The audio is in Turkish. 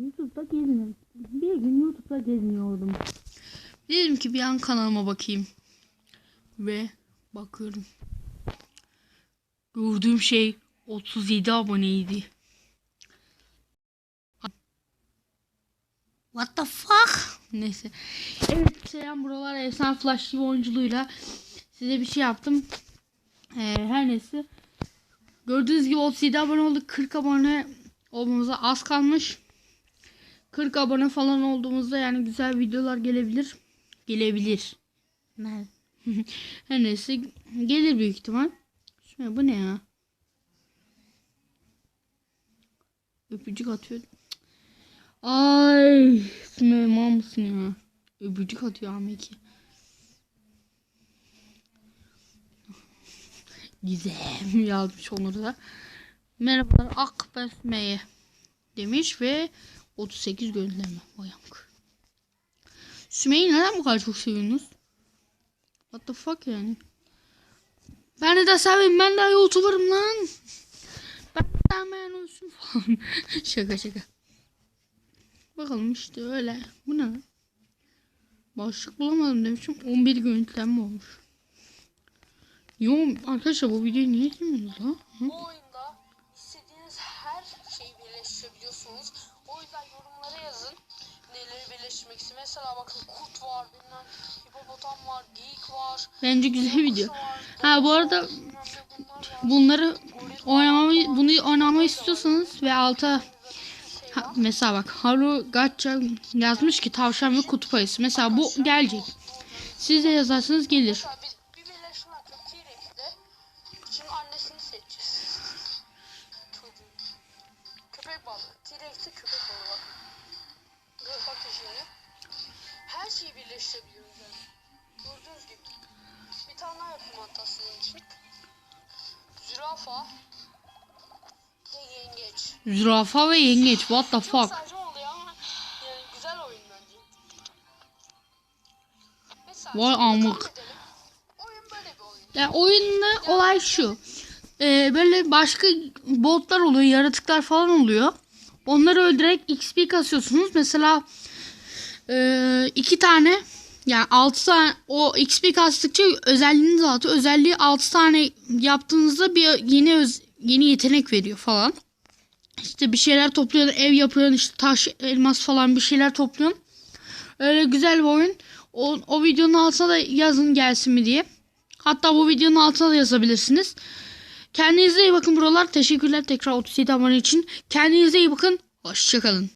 YouTube'da geziniyorum. Bir gün YouTube'da geziniyordum. Dedim ki bir an kanalıma bakayım. Ve bakıyorum. Gördüğüm şey 37 aboneydi. What the fuck? Neyse. Evet selam buralar Efsane Flash TV oyunculuğuyla size bir şey yaptım. Ee, her neyse. Gördüğünüz gibi 37 abone olduk. 40 abone olmamıza az kalmış. 40 abone falan olduğumuzda yani güzel videolar gelebilir. Gelebilir. Her neyse gelir büyük ihtimal. Şimdi bu ne ya? Öpücük atıyor. Ay, mal mısın ya? Öpücük atıyor Ahmet'i. Gizem yazmış onları da. Merhabalar Ak ben Sümeyye demiş ve 38 gönderme bayank. Sümeyye'yi neden bu kadar çok seviyorsunuz? What the fuck yani? Ben de seveyim ben de youtuberım lan. Ben de sevmeyen olsun falan. şaka şaka. Bakalım işte öyle. Bu ne? Başlık bulamadım demişim. 11 görüntülenme olmuş. Yo arkadaşlar bu videoyu niye izlemiyorsunuz lan? Hı? İstiyorsunuz. Mesela bakın kurt var, bilmem hipopotam var, geyik var. Bence güzel video. kuşu var, Ha bu arada bunları oynamamı bunu oynamamı istiyorsanız ve alta Şey ha, mesela bak Haru Gacha yazmış ki tavşan ve kutup ayısı. Mesela bu gelecek. Siz de yazarsanız gelir. Bir, bir. Köpek balığı. T-Rex'le köpek balığı bak. Bakın şimdi. Her şeyi birleştirebiliyoruz yani. Gördüğünüz gibi. Bir tane daha yapayım hatta sizin için. Zürafa. De yengeç. Zürafa ve yengeç. What the Çok fuck? saçma oluyor ama yani güzel oyun bence. Mesela Vay amık. kabul edelim. Oyun böyle bir oyun. Ya oyunda olay şu. Ee, böyle başka botlar oluyor, yaratıklar falan oluyor. Onları öldürerek XP kasıyorsunuz. Mesela ee, iki tane yani 6 tane o XP kastıkça özelliğiniz artıyor. Özelliği 6 tane yaptığınızda bir yeni öz- yeni yetenek veriyor falan. İşte bir şeyler topluyorsun, ev yapıyorsun, işte taş, elmas falan bir şeyler topluyorsun. Öyle güzel bir oyun. O, o videonun altına da yazın gelsin mi diye. Hatta bu videonun altına da yazabilirsiniz. Kendinize iyi bakın buralar. Teşekkürler tekrar 37 abone için. Kendinize iyi bakın. Hoşçakalın.